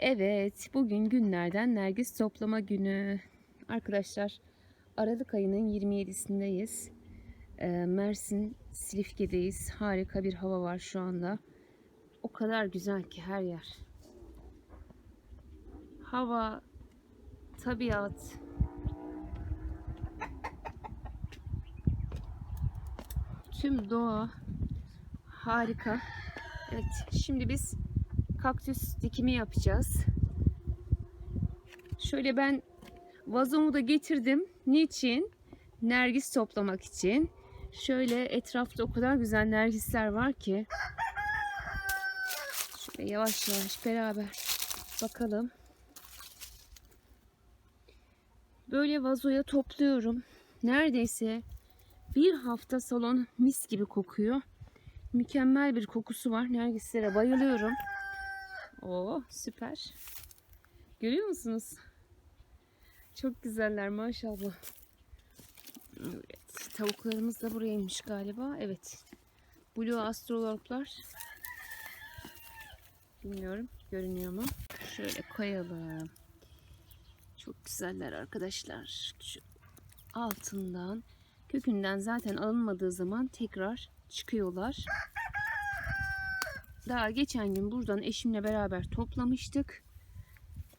Evet, bugün günlerden Nergis toplama günü. Arkadaşlar, Aralık ayının 27'sindeyiz. Ee, Mersin Silifke'deyiz. Harika bir hava var şu anda. O kadar güzel ki her yer. Hava, tabiat. Tüm doğa harika. Evet, şimdi biz kaktüs dikimi yapacağız. Şöyle ben vazomu da getirdim. Niçin? Nergis toplamak için. Şöyle etrafta o kadar güzel nergisler var ki. Şöyle yavaş yavaş beraber bakalım. Böyle vazoya topluyorum. Neredeyse bir hafta salon mis gibi kokuyor. Mükemmel bir kokusu var. Nergislere bayılıyorum. Oo süper. Görüyor musunuz? Çok güzeller maşallah. Evet, tavuklarımız da burayaymış galiba. Evet. Blue astrologlar. Bilmiyorum görünüyor mu? Şöyle koyalım. Çok güzeller arkadaşlar. Şu altından kökünden zaten alınmadığı zaman tekrar çıkıyorlar. Daha geçen gün buradan eşimle beraber toplamıştık.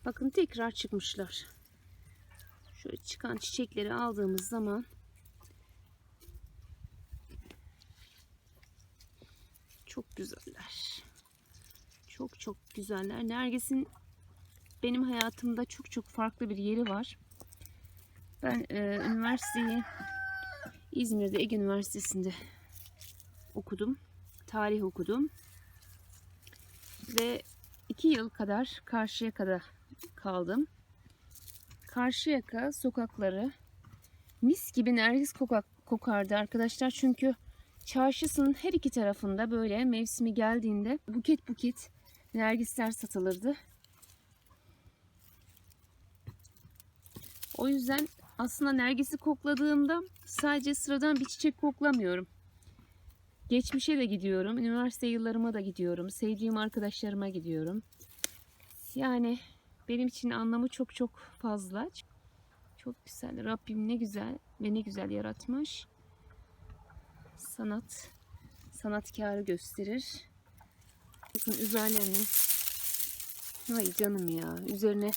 Bakın tekrar çıkmışlar. Şöyle çıkan çiçekleri aldığımız zaman çok güzeller. Çok çok güzeller. Nergis'in benim hayatımda çok çok farklı bir yeri var. Ben e, üniversiteyi İzmir'de Ege Üniversitesi'nde okudum. Tarih okudum. Ve iki yıl kadar Karşıyaka'da kaldım. Karşıyaka sokakları mis gibi nergis kokak, kokardı arkadaşlar. Çünkü çarşısının her iki tarafında böyle mevsimi geldiğinde buket buket nergisler satılırdı. O yüzden aslında nergisi kokladığımda sadece sıradan bir çiçek koklamıyorum. Geçmişe de gidiyorum. Üniversite yıllarıma da gidiyorum. Sevdiğim arkadaşlarıma gidiyorum. Yani benim için anlamı çok çok fazla. Çok güzel. Rabbim ne güzel ve ne güzel yaratmış. Sanat, sanatkarı gösterir. Bakın üzerlerine Ay canım ya. Üzerine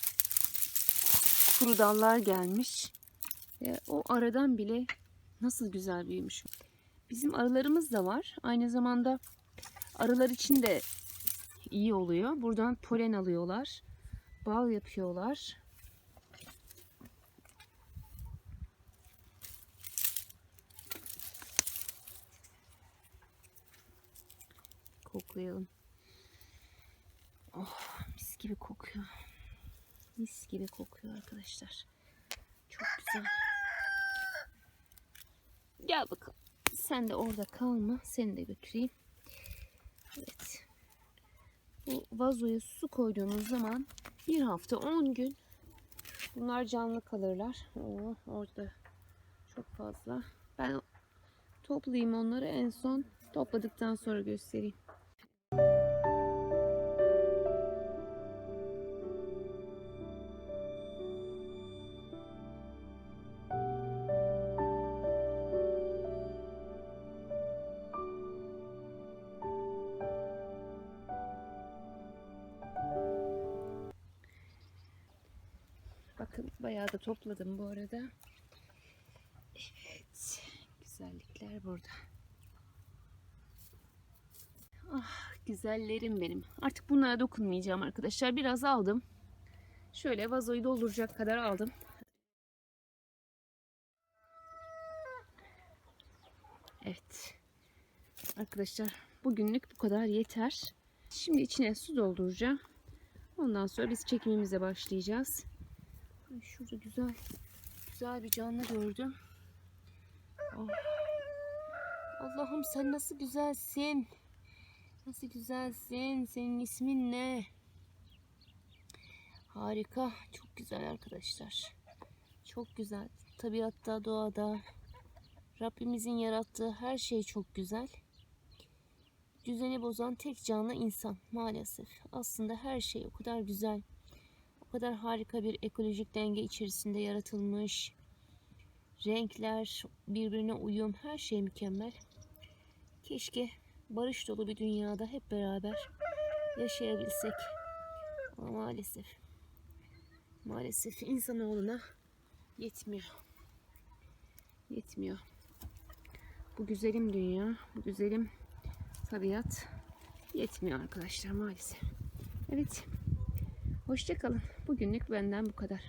kuru dallar gelmiş. Ve o aradan bile nasıl güzel büyümüş. Bizim arılarımız da var. Aynı zamanda arılar için de iyi oluyor. Buradan polen alıyorlar. Bal yapıyorlar. Koklayalım. Oh mis gibi kokuyor. Mis gibi kokuyor arkadaşlar. Çok güzel. Gel bakalım. Sen de orada kalma. Seni de götüreyim. Evet. Bu vazoya su koyduğumuz zaman bir hafta 10 gün bunlar canlı kalırlar. Oo, orada çok fazla. Ben toplayayım onları en son topladıktan sonra göstereyim. Bayağı da topladım bu arada. Evet. Güzellikler burada. Ah güzellerim benim. Artık bunlara dokunmayacağım arkadaşlar. Biraz aldım. Şöyle vazoyu dolduracak kadar aldım. Evet. Arkadaşlar bugünlük bu kadar yeter. Şimdi içine su dolduracağım. Ondan sonra biz çekimimize başlayacağız. Şurada güzel güzel bir canlı gördüm. Oh. Allah'ım sen nasıl güzelsin. Nasıl güzelsin. Senin ismin ne? Harika. Çok güzel arkadaşlar. Çok güzel. Tabiatta, doğada. Rabbimizin yarattığı her şey çok güzel. Düzeni bozan tek canlı insan maalesef. Aslında her şey o kadar güzel. Kadar harika bir ekolojik denge içerisinde yaratılmış. Renkler, birbirine uyum, her şey mükemmel. Keşke barış dolu bir dünyada hep beraber yaşayabilsek. Ama maalesef maalesef insanoğluna yetmiyor. Yetmiyor. Bu güzelim dünya, bu güzelim tabiat yetmiyor arkadaşlar maalesef. Evet. Hoşça kalın. Bugünlük benden bu kadar.